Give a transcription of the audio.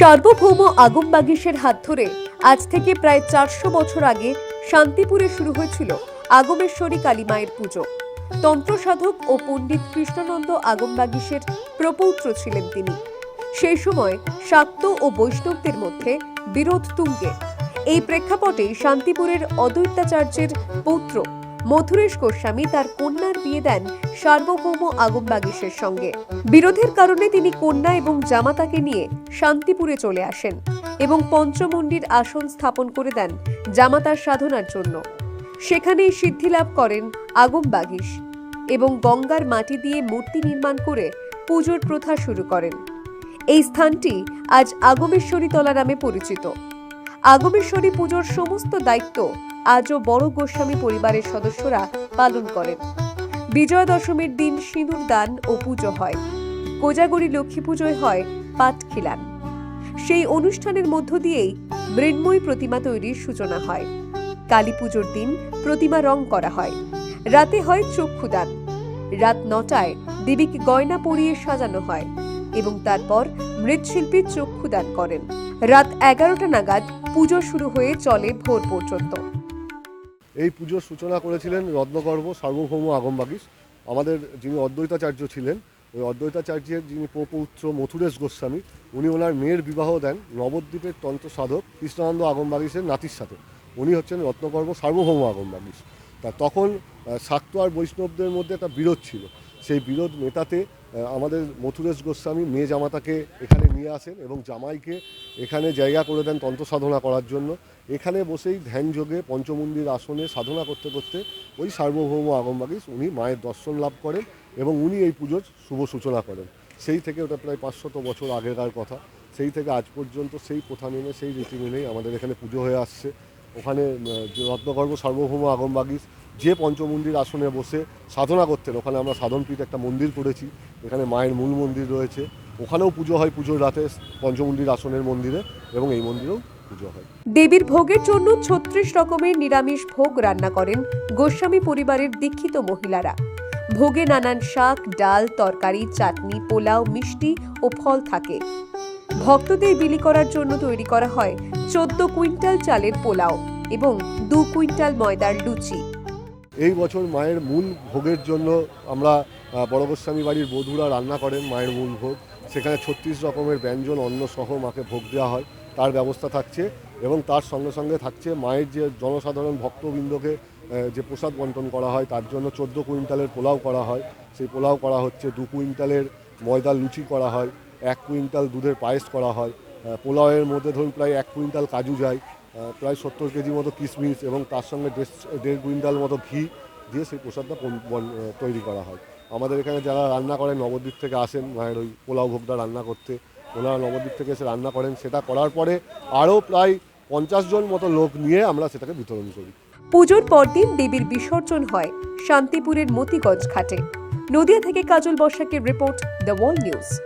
সার্বভৌম আগম বাগিসের হাত ধরে আজ থেকে প্রায় চারশো বছর আগে শান্তিপুরে শুরু হয়েছিল আগমেশ্বরী কালী মায়ের পুজো। তন্ত্র সাধক ও পণ্ডিত কৃষ্ণনন্দ আগম বাগিসের প্রপৌত্র ছিলেন তিনি। সেই সময় শাক্ত ও বৈষ্ণবদের মধ্যে বিরোধ তুঙ্গে। এই প্রেক্ষাপটে শান্তিপুরের অদ্বৈতাচার্যের পৌত্র মথুরেশ গোস্বামী তার কন্যার বিয়ে দেন সার্বভৌম আগম বাগিসের সঙ্গে। বিরোধের কারণে তিনি কন্যা এবং জামাতাকে নিয়ে শান্তিপুরে চলে আসেন এবং পঞ্চমন্ডির আসন স্থাপন করে দেন জামাতার সাধনার জন্য। সেখানেই সিদ্ধিলাভ করেন আগম বাগিস এবং গঙ্গার মাটি দিয়ে মূর্তি নির্মাণ করে পুজোর প্রথা শুরু করেন। এই স্থানটি আজ আগমেশ্বরী তলা নামে পরিচিত। আগমেশ্বরী পুজোর সমস্ত দায়িত্ব আজও বড় গোস্বামী পরিবারের সদস্যরা পালন করেন। বিজয়া দশমীর দিন সিঁদুর দান ও পুজো হয়। কোজাগরী লক্ষ্মী পুজোয় হয় পাট খিলান। সেই অনুষ্ঠানের মধ্য দিয়েই মৃন্ময়ী প্রতিমা তৈরির সূচনা হয়। কালী পুজোর দিন প্রতিমা রং করা হয়। রাতে হয় চক্ষুদান। রাত নটায় দেবীকে গয়না পরিয়ে সাজানো হয় এবং তারপর মৃৎশিল্পী চক্ষুদান করেন। রাত এগারোটা নাগাদ পুজো শুরু হয়ে চলে ভোর পর্যন্ত। এই পুজোর সূচনা করেছিলেন রত্নগর্ভ সার্বভৌম আগমবাগিস আমাদের যিনি অদ্বৈতাচার্য ছিলেন, ওই অদ্বৈতাচার্যের যিনি প্রপৌত্র মথুরেশ গোস্বামী, উনি ওনার মেয়ের বিবাহ দেন নবদ্বীপের তন্ত্র সাধক কৃষ্ণানন্দ আগমবাগিসের নাতির সাথে। উনি হচ্ছেন রত্নগর্ভ সার্বভৌম আগমবাগীশ তা তখন শাক্ত আর বৈষ্ণবদের মধ্যে একটা বিরোধ ছিল। সেই বিরোধ মেটাতে আমাদের মথুরেশ গোস্বামী মেয়ে জামাতাকে এখানে নিয়ে আসেন এবং জামাইকে এখানে জায়গা করে দেন তন্ত্র সাধনা করার জন্য। এখানে বসেই ধ্যান যোগে পঞ্চমন্দির আসনে সাধনা করতে করতে ওই সার্বভৌম আগমবাগীশ উনি মায়ের দর্শন লাভ করেন এবং উনি এই পুজোর শুভ সূচনা করেন। সেই থেকে ওটা প্রায় পাঁচশত বছর আগেকার কথা। সেই থেকে আজ পর্যন্ত সেই প্রথা মেনে, সেই রীতি মেনেই আমাদের এখানে পুজো হয়ে আসছে। ওখানে রত্নগর্ভ, সার্বভৌম আগমবাগীশ যে পঞ্চমন্দির আসনে বসে সাধনা করতেন। ওখানে আমরা সাধনপীঠ একটা মন্দির করেছি, এখানে মায়ের মূল মন্দির রয়েছে। ওখানেও পুজো হয় পুজোর রাতে পঞ্চমন্দির আসনের মন্দিরে এবং এই মন্দিরেও পুজো হয়। দেবীর ভোগের জন্য ছত্রিশ রকমের নিরামিষ ভোগ রান্না করেন গোস্বামী পরিবারের দীক্ষিত মহিলারা। ভোগে নানান শাক, ডাল, তরকারি, চাটনি, পোলাও, মিষ্টি ও ফল থাকে। ভক্তদের বিলি করার জন্য তৈরি করা হয় চোদ্দ কুইন্টাল চালের পোলাও এবং দু কুইন্টাল ময়দার লুচি। এই বছর মায়ের মূল ভোগের জন্য আমরা বড় গোস্বামী বাড়ির বধূরা রান্না করেন মায়ের মূল ভোগ। সেখানে ছত্রিশ রকমের ব্যঞ্জন, অন্ন সহ মাকে ভোগ দেওয়া হয়। তার ব্যবস্থা থাকছে এবং তার সঙ্গে সঙ্গে থাকছে মায়ের যে জনসাধারণ ভক্তবৃন্দকে যে প্রসাদ বন্টন করা হয়, তার জন্য চোদ্দ কুইন্টালের পোলাও করা হয়। সেই পোলাও করা হচ্ছে দু কুইন্টালের ময়দার লুচি করা হয়, এক কুইন্টাল দুধের পায়েস করা হয়। পোলাওয়ের মধ্যে ধরুন প্রায় এক কুইন্টাল কাজু যায় প্রায় সত্তর কেজি মতো কিশমিশ এবং তার সঙ্গে দেড়- কুইন্টাল মতো ঘি দিয়ে সেই প্রসাদটা তৈরি করা হয়। আমাদের এখানে যারা রান্না করেন, নবদ্বীপ থেকে আসেন মায়ের ওই পোলাও ভোগটা রান্না করতে, ওনারা নবদ্বীপ থেকে এসে রান্না করেন। সেটা করার পরে আরও প্রায় পঞ্চাশ জন মতো লোক নিয়ে আমরা সেটাকে বিতরণ করি। পুজোর পরদিন দেবীর বিসর্জন হয় শান্তিপুরের মতিগঞ্জ ঘাটে। নদিয়া থেকে কাজল বর্ষাকের রিপোর্ট, দ্য ওয়াল নিউজ।